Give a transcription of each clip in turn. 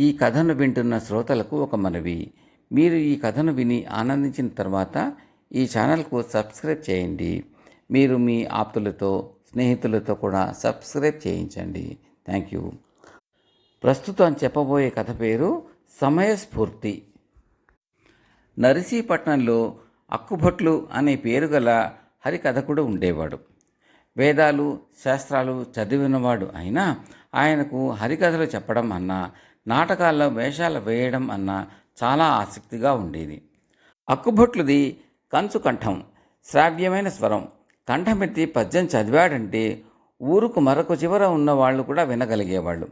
ఈ కథను వింటున్న శ్రోతలకు ఒక మనవి. మీరు ఈ కథను విని ఆనందించిన తర్వాత ఈ ఛానల్కు సబ్స్క్రైబ్ చేయండి. మీరు మీ ఆప్తులతో స్నేహితులతో కూడా సబ్స్క్రైబ్ చేయించండి. Thank you. ప్రస్తుతం చెప్పబోయే కథ పేరు సమయస్ఫూర్తి. నరసీపట్నంలో అక్కుభట్లు అనే పేరు గల హరికథకుడు ఉండేవాడు. వేదాలు శాస్త్రాలు చదివినవాడు అయినా ఆయనకు హరికథలు చెప్పడం అన్నా నాటకాల్లో వేషాలు వేయడం అన్నా చాలా ఆసక్తిగా ఉండేది. అక్కుభట్లుది కంచు కంఠం శ్రావ్యమైన స్వరం. కంఠమెత్తి పద్యం చదివాడంటే ఊరుకు మరొక చివర ఉన్న వాళ్ళు కూడా వినగలిగేవాళ్ళు.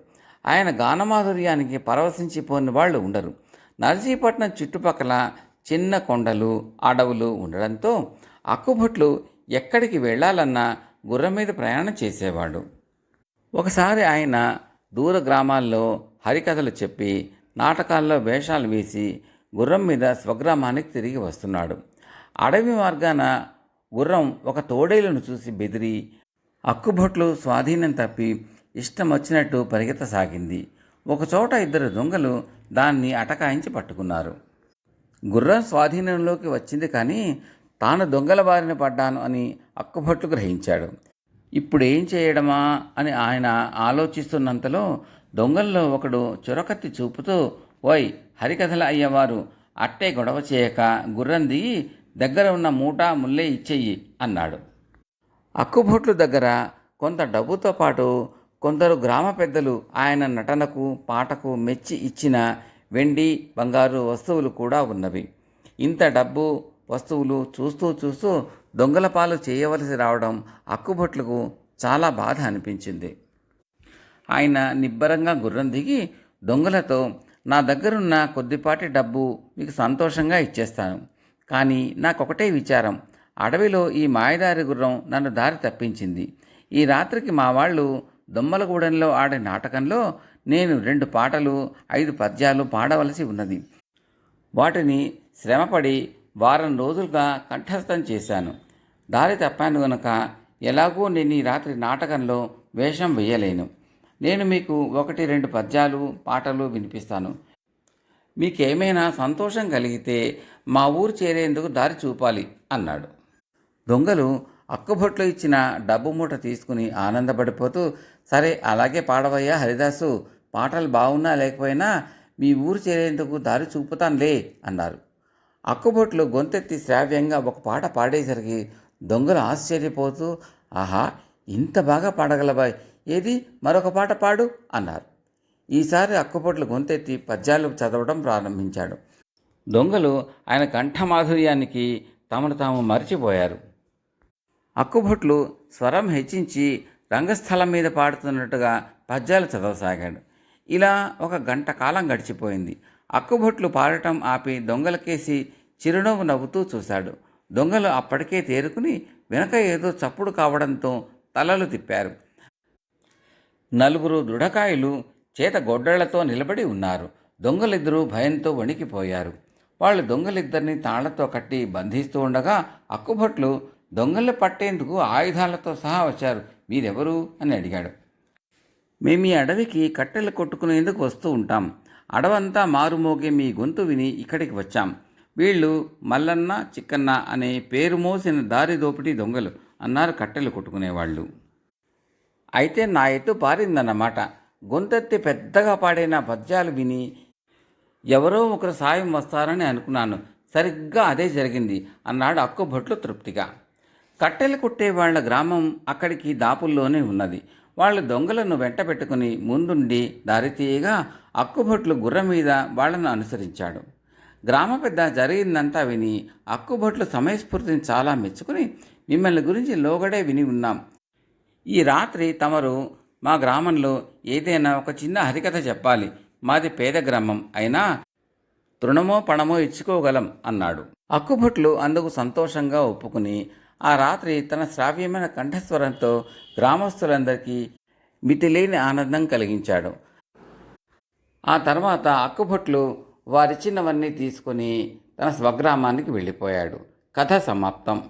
ఆయన గానమాధుర్యానికి పరవశించిపోని వాళ్ళు ఉండరు. నర్సీపట్నం చుట్టుపక్కల చిన్న కొండలు అడవులు ఉండడంతో అక్కుభట్లు ఎక్కడికి వెళ్ళాలన్నా గుర్రం మీద ప్రయాణం చేసేవాడు ఒకసారి ఆయన దూర గ్రామాల్లో హరికథలు చెప్పి నాటకాల్లో వేషాలు వేసి గుర్రం మీద స్వగ్రామానికి తిరిగి వస్తున్నాడు. అడవి మార్గాన గుర్రం ఒక తోడేలను చూసి బెదిరి అక్కుభట్లు స్వాధీనం తప్పి ఇష్టం వచ్చినట్టు పరిగెత్తసాగింది. ఒకచోట ఇద్దరు దొంగలు దాన్ని అటకాయించి పట్టుకున్నారు. గుర్రం స్వాధీనంలోకి వచ్చింది కానీ తాను దొంగల బారిన పడ్డాను అని అక్కుభట్లు గ్రహించాడు. ఇప్పుడు ఏం చేయడమా అని ఆయన ఆలోచిస్తున్నంతలో దొంగల్లో ఒకడు చురకత్తి చూపుతూ ఓయ్ హరికథల అయ్యవారు అట్టే గొడవ చేయక గుర్రం దిగి దగ్గర ఉన్న మూట ముల్లే ఇచ్చేయి అన్నాడు. అక్కుభొట్లు దగ్గర కొంత డబ్బుతో పాటు కొందరు గ్రామ పెద్దలు ఆయన నటనకు పాటకు మెచ్చి ఇచ్చిన వెండి బంగారు వస్తువులు కూడా ఉన్నవి. ఇంత డబ్బు వస్తువులు చూస్తూ చూస్తూ దొంగల పాలు చేయవలసి రావడం అక్కుబొట్లకు చాలా బాధ అనిపించింది. ఆయన నిబ్బరంగా గుర్రం దిగి దొంగలతో నా దగ్గరున్న కొద్దిపాటి డబ్బు మీకు సంతోషంగా ఇచ్చేస్తాను. కానీ నాకొకటే విచారం. అడవిలో ఈ మాయదారి గుర్రం నన్ను దారి తప్పించింది. ఈ రాత్రికి మా వాళ్ళు దొమ్మలగూడెంలో ఆడే నాటకంలో నేను రెండు పాటలు ఐదు పద్యాలు పాడవలసి ఉన్నది. వాటిని శ్రమపడి వారం రోజులుగా కంఠస్థం చేశాను. దారి తప్పాను గనుక ఎలాగూ నేను ఈ రాత్రి నాటకంలో వేషం వేయలేను. నేను మీకు ఒకటి రెండు పద్యాలు పాటలు వినిపిస్తాను. మీకేమైనా సంతోషం కలిగితే మా ఊరు చేరేందుకు దారి చూపాలి అన్నాడు. దొంగలు అక్కుబొట్లో ఇచ్చిన డబ్బు మూట తీసుకుని ఆనందపడిపోతూ సరే అలాగే పాడవయ్యా హరిదాసు పాటలు బాగున్నా లేకపోయినా మీ ఊరు చేరేందుకు దారి చూపుతానులే అన్నారు. అక్కుబొట్లు గొంతెత్తి శ్రావ్యంగా ఒక పాట పాడేసరికి దొంగలు ఆశ్చర్యపోతూ ఆహా ఇంత బాగా పాడగలవా ఏది? మరొక పాట పాడు అన్నారు. ఈసారి అక్కుపొట్లు గొంతెత్తి పద్యాలు చదవడం ప్రారంభించాడు. దొంగలు ఆయన కంఠమాధుర్యానికి తమను తాము మరిచిపోయారు. అక్కుభొట్లు స్వరం హెచ్చించి రంగస్థలం మీద పాడుతున్నట్టుగా పద్యాలు చదవసాగాడు. ఇలా ఒక గంట కాలం గడిచిపోయింది. అక్కుభొట్లు పాడటం ఆపి దొంగలకేసి చిరునవ్వు నవ్వుతూ చూశాడు. దొంగలు అప్పటికే తేరుకుని వెనక ఏదో చప్పుడు కావడంతో తలలు తిప్పారు. నలుగురు దృఢకాయలు చేత గొడ్డళ్ళతో నిలబడి ఉన్నారు. దొంగలిద్దరూ భయంతో వణికిపోయారు. వాళ్ళు దొంగలిద్దరిని తాళ్ళతో కట్టి బంధిస్తూ ఉండగా అక్కుభట్లు దొంగలు పట్టేందుకు ఆయుధాలతో సహా వచ్చారు. మీరెవరు? అని అడిగాడు. మేము ఈ అడవికి కట్టెలు కొట్టుకునేందుకు వస్తూ ఉంటాం. అడవంతా మారుమోగే మీ గొంతు విని ఇక్కడికి వచ్చాం. వీళ్ళు మల్లన్న చిక్కన్న అనే పేరు మోసిన దారి దోపిడీ దొంగలు అన్నారు కట్టెలు కొట్టుకునేవాళ్ళు. అయితే నా ఎత్తు పారిందన్నమాట. గొంతెత్తి పెద్దగా పాడైన పద్యాలు విని ఎవరో ఒకరు సాయం వస్తారని అనుకున్నాను. సరిగ్గా అదే జరిగింది అన్నాడు అక్కుభట్లు తృప్తిగా. కట్టెలు కొట్టే వాళ్ళ గ్రామం అక్కడికి దాపుల్లోనే ఉన్నది. వాళ్ళు దొంగలను వెంట పెట్టుకుని ముందుండి దారితీయగా అక్కుభట్లు గుర్రం మీద వాళ్ళను అనుసరించాడు. గ్రామ పెద్ద జరిగిందంతా విని అక్కుభట్లు సమయస్ఫూర్తిని చాలా మెచ్చుకుని మిమ్మల్ని గురించి లోగడే విని ఉన్నాం. ఈ రాత్రి తమరు మా గ్రామంలో ఏదైనా ఒక చిన్న హరికథ చెప్పాలి. మాది పేద గ్రామం అయినా తృణమో పణమో ఇచ్చుకోగలం అన్నాడు. అక్కుభట్లు అందుకు సంతోషంగా ఒప్పుకుని ఆ రాత్రి తన శ్రావ్యమైన కంఠస్వరంతో గ్రామస్తులందరికీ మితిలేని ఆనందం కలిగించాడు. ఆ తర్వాత అక్కుభట్లు వారిచ్చినవన్నీ తీసుకుని తన స్వగ్రామానికి వెళ్ళిపోయాడు. కథ సమాప్తం.